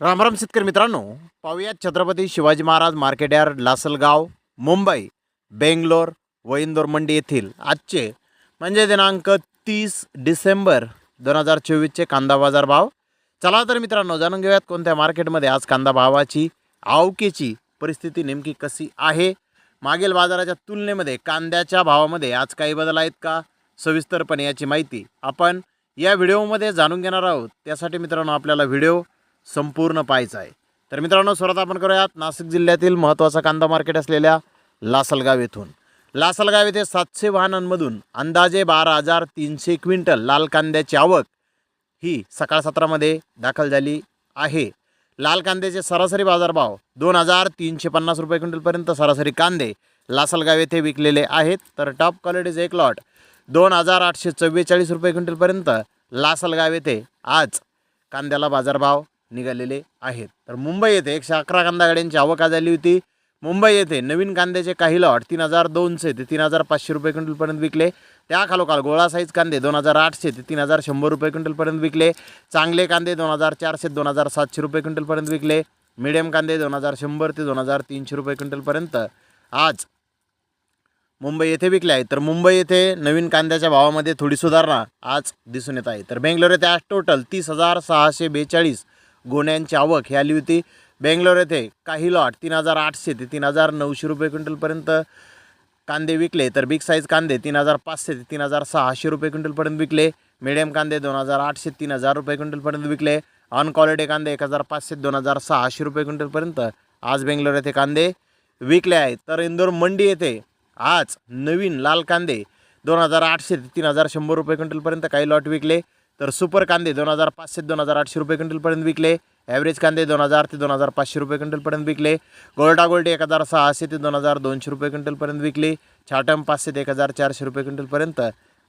रामराम शेतकरी मित्रांनो पाहूयात छत्रपती शिवाजी महाराज मार्केट यार्ड लासलगाव मुंबई बेंगलोर व इंदोर मंडी येथील आजचे म्हणजे दिनांक तीस डिसेंबर दोन हजार चोवीसचे कांदा बाजार भाव. चला तर मित्रांनो जाणून घेऊयात कोणत्या मार्केटमध्ये आज कांदा भावाची आवकेची परिस्थिती नेमकी कशी आहे? मागील बाजाराच्या तुलनेमध्ये कांद्याच्या भावामध्ये आज काही बदल आहेत का? सविस्तरपणे याची माहिती आपण या व्हिडिओमध्ये जाणून घेणार आहोत. त्यासाठी मित्रांनो आपल्याला व्हिडिओ संपूर्ण पाहायचा आहे. तर मित्रांनो सुरुवात आपण करूयात. नाशिक जिल्ह्यातील महत्त्वाचा कांदा मार्केट असलेल्या लासलगाव येथून. लासलगाव येथे सातशे वाहनांमधून अंदाजे बारा हजार तीनशे क्विंटल लाल कांद्याची आवक ही सकाळ सत्रामध्ये दाखल झाली आहे. लाल कांद्याचे सरासरी बाजारभाव दोन हजार तीनशे पन्नास रुपये क्विंटलपर्यंत सरासरी कांदे लासलगाव येथे विकलेले आहेत. तर टॉप क्वालिटीचे एक लॉट दोन हजार आठशे चव्वेचाळीस रुपये क्विंटलपर्यंत लासलगाव येथे आज कांद्याला बाजारभाव निघालेले आहेत. तर मुंबई येथे एकशे अकरा कांदा गाड्यांची आवक आज झाली होती. मुंबई येथे नवीन कांद्याचे काही लॉट तीन हजार दोनशे ते तीन हजार पाचशे रुपये क्विंटलपर्यंत विकले. त्या खालोखाल गोळा साईज कांदे दोन हजार आठशे ते तीन हजार शंभर रुपये क्विंटलपर्यंत विकले. चांगले कांदे दोन हजार चारशे दोन हजार सातशे रुपये क्विंटलपर्यंत विकले. मिडियम कांदे दोन हजार शंभर ते दोन हजार तीनशे रुपये क्विंटलपर्यंत आज मुंबई येथे विकले आहेत. तर मुंबई येथे नवीन कांद्याच्या भावामध्ये थोडी सुधारणा आज दिसून येत आहे. तर बेंगलोर येथे आज टोटल तीस हजार सहाशे बेचाळीस गोण्यांची आवक. ही आली होती बेंगलोर येथे. काही लॉट तीन हजार आठशे ते तीन हजार नऊशे रुपये क्विंटलपर्यंत कांदे विकले. तर बिग साईज कांदे तीन हजार पाचशे ते तीन हजार सहाशे रुपये क्विंटलपर्यंत विकले. मिडियम कांदे दोन हजार आठशे तीन हजार रुपये क्विंटलपर्यंत विकले. ऑन क्वालिटी कांदे एक हजार पाचशे दोन हजार सहाशे रुपये क्विंटलपर्यंत आज बेंगलोर येथे कांदे विकले आहेत. तर इंदोर मंडी येथे आज नवीन लाल कांदे दोन हजार आठशे ते तीन हजार शंभर रुपये क्विंटलपर्यंत काही लॉट विकले. तर सुपर कांदे दोन हजार पाचशे दोन हजार आठशे रुपये क्विंटलपर्यंत विकले. ॲव्हरेज कांदे दोन हजार ते दोन हजार पाचशे रुपये क्विंटलपर्यंत विकले. गोल्डा गोल्ड एक हजार सहाशे ते दोन हजार दोनशे रुपये क्विंटलपर्यंत विकले. छाटम पाचशे ते एक हजार चारशे रुपये क्विंटलपर्यंत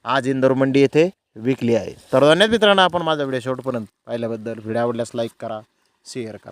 आज इंदोर मंडी येथे विकली आहे. तर धन्यवाद मित्रांनो आपण माझा व्हिडिओ शेवटपर्यंत पाहिल्याबद्दल. व्हिडिओ आवडल्यास लाईक करा शेअर करा.